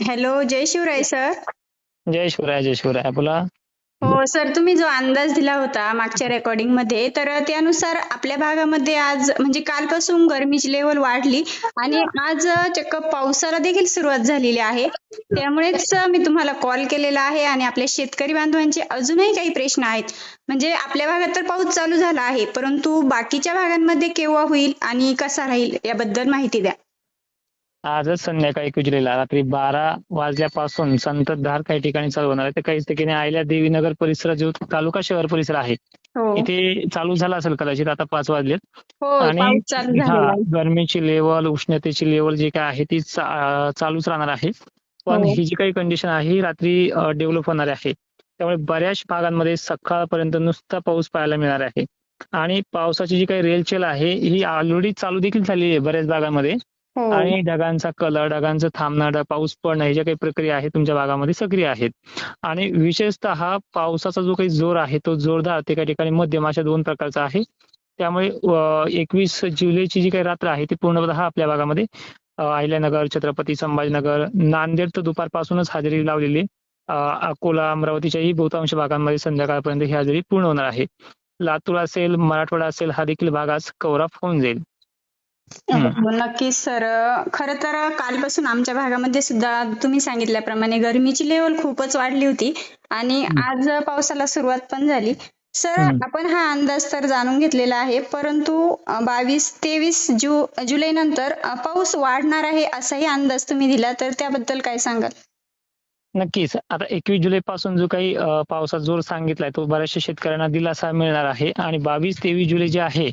Hello जय Shivray sir. जय शिवराय जय शिवराय. बोला. हो सर तुम्ही जो अंदाज दिला होता मागच्या रेकॉर्डिंगमध्ये तर त्यानुसार आपल्या भागामध्ये आज म्हणजे कालपासून गरमीची लेवल वाढली आणि आज चक्क पावसाला देखील सुरुवात झालेली आहे. त्यामुळेच मी तुम्हाला कॉल केलेला आहे आणि आपल्या शेतकरी बांधवांचे अजूनही काही प्रश्न आहेत. म्हणजे आपल्या भागात तर पाऊस चालू झाला आहे परंतु बाकीच्या भागांमध्ये केव्हा होईल आणि कसा राहील याबद्दल माहिती द्या. आजच संध्याकाळी एकवीस जुलैला रात्री बारा वाजल्यापासून संततधार काही ठिकाणी चालू होणार आहे. तर काही ठिकाणी आयल्या देवीनगर परिसर जो तालुका शहर परिसर आहे हो. इथे चालू झाला असेल कदाचित आता पाच वाजलेत. हो आणि हा गरमीची लेवल उष्णतेची लेवल जी काय आहे ती चालूच राहणार आहे. पण हो. ही जी काही कंडिशन आहे ही रात्री डेव्हलप होणार आहे. त्यामुळे बऱ्याच भागांमध्ये सकाळपर्यंत नुसता पाऊस पाहायला मिळणार आहे. आणि पावसाची जी काही रेलचेल आहे ही ऑलरेडी चालू देखील झालेली आहे बऱ्याच भागामध्ये. हो. आणि ढगांचा कलर ढगांचं थांबणं ढग पाऊस पडणं ह्या ज्या काही प्रक्रिया आहेत तुमच्या भागामध्ये सक्रिय आहेत. आणि विशेषतः पावसाचा जो काही जोर आहे तो जोरदार ते काही ठिकाणी मध्यम अशा दोन प्रकारचा आहे. त्यामुळे एकवीस जुलैची जी काही रात्र आहे ती पूर्णतः आपल्या भागामध्ये अहिल्यानगर छत्रपती संभाजीनगर नांदेड तर दुपारपासूनच हजेरी लावलेली अकोला अमरावतीच्याही बहुतांश भागांमध्ये संध्याकाळपर्यंत ही हजेरी पूर्ण होणार आहे. लातूर असेल मराठवाडा असेल हा देखील भाग आज कव्हर होऊन जाईल. नक्कीच सर. खर तर कालपासून आमच्या भागामध्ये सुद्धा तुम्ही सांगितल्याप्रमाणे गरमीची लेवल खूपच वाढली होती आणि. आज पावसाला सुरुवात पण झाली. सर. आपण हा अंदाज तर जाणून घेतलेला आहे परंतु बावीस तेवीस जु जुलै नंतर पाऊस वाढणार आहे असाही अंदाज तुम्ही दिला तर त्याबद्दल काय सांगाल? नक्कीच. आता एकवीस जुलै पासून जो काही पावसाचा जोर सांगितलाय तो बऱ्याचशा शेतकऱ्यांना दिलासा मिळणार आहे. आणि बावीस तेवीस जुलै जे आहे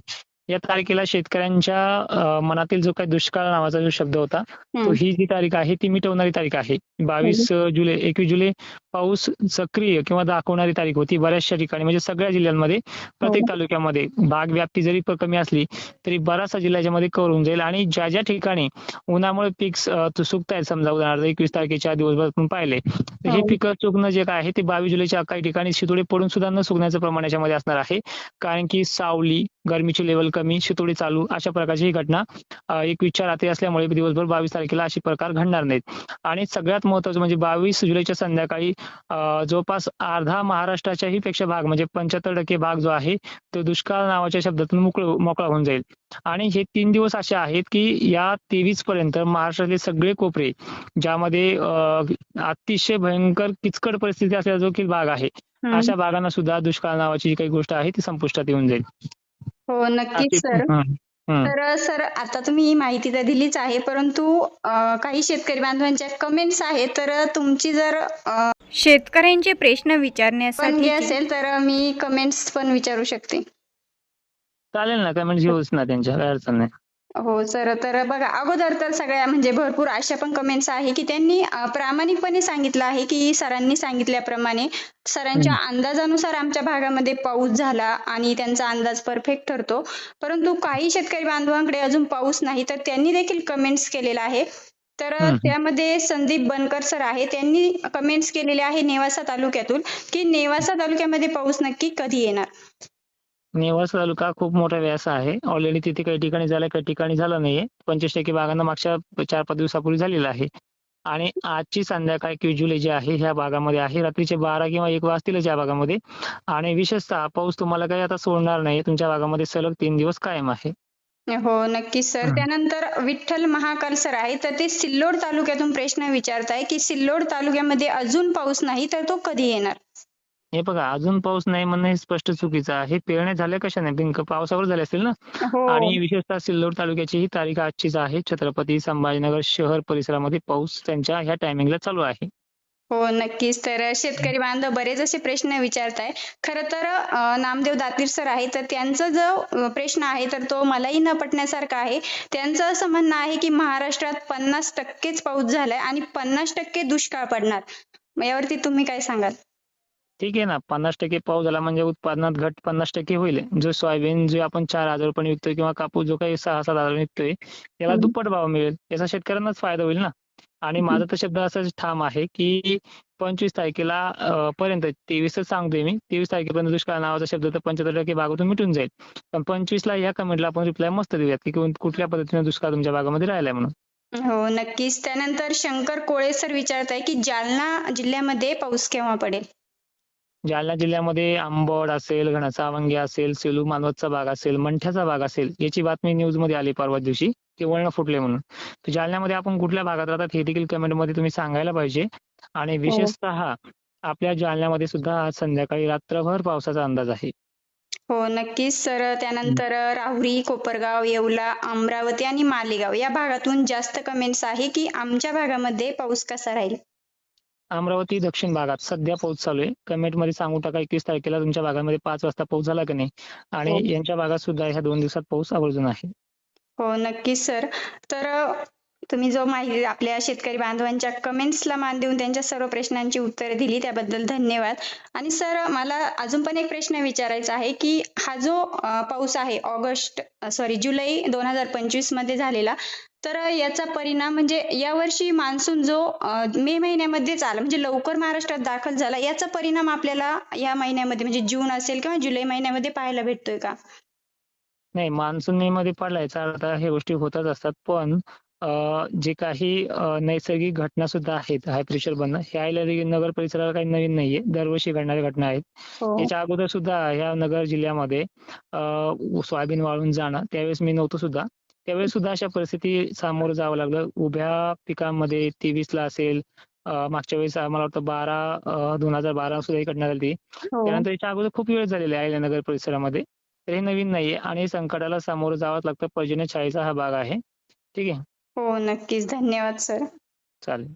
या तारखेला शेतकऱ्यांच्या मनातील जो काही दुष्काळ नावाचा जो शब्द होता तो. ही जी तारीख आहे ती मिटवणारी तारीख आहे. बावीस जुलै एकवीस जुलै पाऊस सक्रिय किंवा दाखवणारी तारीख होती बऱ्याचशा ठिकाणी म्हणजे सगळ्या जिल्ह्यांमध्ये प्रत्येक तालुक्यामध्ये. भाग व्याप्ती जरी कमी असली तरी बराचसा जिल्ह्याच्या मध्ये कव्हर होऊन जाईल आणि ज्या ज्या ठिकाणी उन्हामुळे पीक सुकतायत समजा उदाहरणार्थ एकवीस तारखेच्या दिवसभर आपण पाहिले तर हे हो. पिकं चुकणं जे काय आहे ते बावीस जुलैच्या काही ठिकाणी शितोडे पडून सुद्धा न सुकण्याचं प्रमाण याच्यामध्ये असणार आहे. कारण की सावली गरमीची लेवल कमी शितोडे चालू अशा प्रकारची ही घटना अं, एकवीसच्या रात्री असल्यामुळे दिवसभर बावीस तारखेला अशी प्रकार घडणार नाहीत. आणि सगळ्यात महत्वाचं म्हणजे बावीस जुलैच्या संध्याकाळी जवळपास अर्धा महाराष्ट्राच्याही पेक्षा भाग म्हणजे पंच्याहत्तर टक्के भाग जो आहे तो दुष्काळ नावाच्या शब्दातून मोकळ मोकळा होऊन जाईल. आणि हे तीन दिवस असे आहेत की या तेवीस पर्यंत महाराष्ट्रातले सगळे कोपरे ज्यामध्ये अतिशय भयंकर किचकट परिस्थिती असलेला जो काही भाग आहे. अशा भागांना सुद्धा दुष्काळ नावाची जी काही गोष्ट आहे ती संपुष्टात येऊन जाईल. हो नक्कीच सर. हं, हं. तर सर आता तुम्ही ही माहिती तर दिलीच आहे परंतु अ, काही शेतकरी बांधवांच्या कमेंट्स आहेत तर तुमची जर अ, शेतकऱ्यांचे प्रश्न विचारण्यासाठी हे असेल तर मी कमेंट्स पण विचारू शकते. चालेल ना कमेंट घेऊच ना त्यांच्या काय अडचण नाही. हो सर. तर बघा अगोदर तर सगळ्या म्हणजे भरपूर अशा पण कमेंट्स आहे की त्यांनी अ, प्रामाणिकपणे सांगितलं आहे की सरांनी सांगितल्याप्रमाणे सरांच्या अंदाजानुसार आमच्या भागामध्ये पाऊस झाला आणि त्यांचा अंदाज परफेक्ट ठरतो. परंतु काही शेतकरी बांधवांकडे अजून पाऊस नाही तर त्यांनी देखील कमेंट्स केलेला आहे. तर हम्म. त्यामध्ये संदीप बनकर सर आहे. त्यांनी कमेंट्स केलेले आहे नेवासा तालुक्यातून की नेवासा तालुक्यामध्ये पाऊस नक्की कधी येणार? नेवासा तालुका खूप मोठा व्यास आहे. ऑलरेडी तिथे काही ठिकाणी झालं काही ठिकाणी झालं नाहीये. पंचवीस टक्के भागांना मागच्या चार पाच दिवसापूर्वी झालेला आहे. आणि आजची संध्याकाळ जुलै जी आहे ह्या भागामध्ये आहे. रात्रीचे बारा किंवा एक वाजतीलच या भागामध्ये. आणि विशेषतः पाऊस तुम्हाला काही आता सोडणार नाही. तुमच्या भागामध्ये सलग तीन दिवस कायम आहे. हो नक्कीच सर. त्यानंतर विठ्ठल महाकाल सर आहे. तर ते सिल्लोड तालुक्यातून प्रश्न विचारताय की सिल्लोड तालुक्यामध्ये अजून पाऊस नाही तर तो कधी येणार? हे बघा अजून पाऊस नाही म्हणणं हे स्पष्ट चुकीचं आहे. पेरण्या झाल्या कशाने? बिंक पावसावर झाले असतील ना? हो. आणि विशेषतः सिल्लोड तालुक्याची ही तारीख आजचीच आहे. छत्रपती संभाजीनगर शहर परिसरामध्ये पाऊस त्यांच्या ह्या टायमिंगला चालू आहे. हो नक्कीच. तर शेतकरी बांधव बरेच असे प्रश्न विचारताय. खरं तर नामदेव दातीर सर आहे तर त्यांचा जो प्रश्न आहे तर तो मलाही न पटण्यासारखा आहे. त्यांचं असं म्हणणं आहे की महाराष्ट्रात पन्नास टक्केच पाऊस झालाय आणि पन्नास टक्के दुष्काळ पडणार. यावरती तुम्ही काय सांगाल? ठीक आहे ना पन्नास टक्के पाऊस झाला म्हणजे उत्पादनात घट पन्नास टक्के होईल. जो सोयाबीन जो आपण चार हजार रुपये विकतोय किंवा कापूस जो काही सहा सात हजार विकतोय त्याला. दुप्पट भाव मिळेल. याचा शेतकऱ्यांनाच फायदा होईल ना. आणि माझा तर शब्द असाच ठाम आहे की पंचवीस तारखेला पर्यंत तेवीसच सांगतोय मी. तेवीस तारखेपर्यंत दुष्काळ नावाचा शब्द तर पंच्याहत्तर टक्के भागातून मिटून जाईल. पण पंचवीसला या कमेंटला आपण रिप्लाय मस्त देऊयात की कुठल्या पद्धतीने दुष्काळ तुमच्या भागामध्ये राहिलाय म्हणून. हो नक्कीच. त्यानंतर शंकर कोळे सर विचारत आहे की जालना जिल्ह्यामध्ये पाऊस केव्हा पडेल? जालना जिल्ह्यामध्ये आंबड असेल घनसावंगी असेल सेलू मानवतचा भाग असेल मंठ्याचा भाग असेल याची बातमी न्यूजमध्ये आली परवा दिवशी की वळण फुटले म्हणून. तर जालन्यामध्ये आपण कुठल्या भागात राहतात हे देखील कमेंटमध्ये तुम्ही सांगायला पाहिजे. आणि विशेषतः आपल्या जालन्यामध्ये सुद्धा आज संध्याकाळी रात्रभर पावसाचा अंदाज आहे. हो नक्कीच. सर त्यानंतर राहुरी कोपरगाव येवला अमरावती आणि मालेगाव या भागातून जास्त कमेंट्स आहे की आमच्या भागामध्ये पाऊस कसा राहील? अमरावती दक्षिण भागात सध्या पाऊस चालू आहे. कमेंटमध्ये सांगू टाका एकवीस तारखेला तुमच्या भागामध्ये पाच वाजता पाऊस झाला की नाही? आणि हो. यांच्या भागात सुद्धा ह्या दोन दिवसात पाऊस आवर्जून आहे. हो नक्कीच सर. तर तुम्ही जो माहिती आपल्या शेतकरी बांधवांच्या कमेंट्सला मान देऊन त्यांच्या सर्व प्रश्नांची उत्तरे दिली त्याबद्दल धन्यवाद. आणि सर मला अजून पण एक प्रश्न विचारायचा आहे की हा जो पाऊस आहे ऑगस्ट सॉरी जुलै दोन हजार पंचवीसमध्ये झालेला तर याचा परिणाम म्हणजे यावर्षी मान्सून जो मे महिन्यामध्येच आला म्हणजे लवकर महाराष्ट्रात दाखल झाला याचा परिणाम आपल्याला या महिन्यामध्ये म्हणजे जून असेल किंवा जुलै महिन्यामध्ये पाहायला भेटतोय का? नाही मान्सून मे मध्ये पडला याचा अर्थ ह्या गोष्टी होतच असतात पण जे काही नैसर्गिक घटना सुद्धा आहेत हाय प्रेशर बनणं हे अहिल्यानगर नगर परिसराला काही नवीन नाहीये दरवर्षी घडणाऱ्या घटना आहेत. हो. याच्या अगोदर सुद्धा ह्या नगर जिल्ह्यामध्ये सोयाबीन वाळून जाणं त्यावेळेस मी नव्हतो सुद्धा. त्यावेळेस सुद्धा अशा परिस्थिती सामोरं जावं लागलं. उभ्या पिकांमध्ये तेवीस ला असेल मागच्या वेळेस मला वाटतं बारा दोन हजार बारा सुद्धा ही घटना झाली हो. त्यानंतर याच्या अगोदर खूप वेळ झालेला आहे अहिल्यानगर परिसरामध्ये. तर हे नवीन नाहीये आणि संकटाला सामोरं जावंच लागतं. पर्जन्य छायेचा हा भाग आहे. ठीक आहे. हो नक्कीच. धन्यवाद सर. चालेल.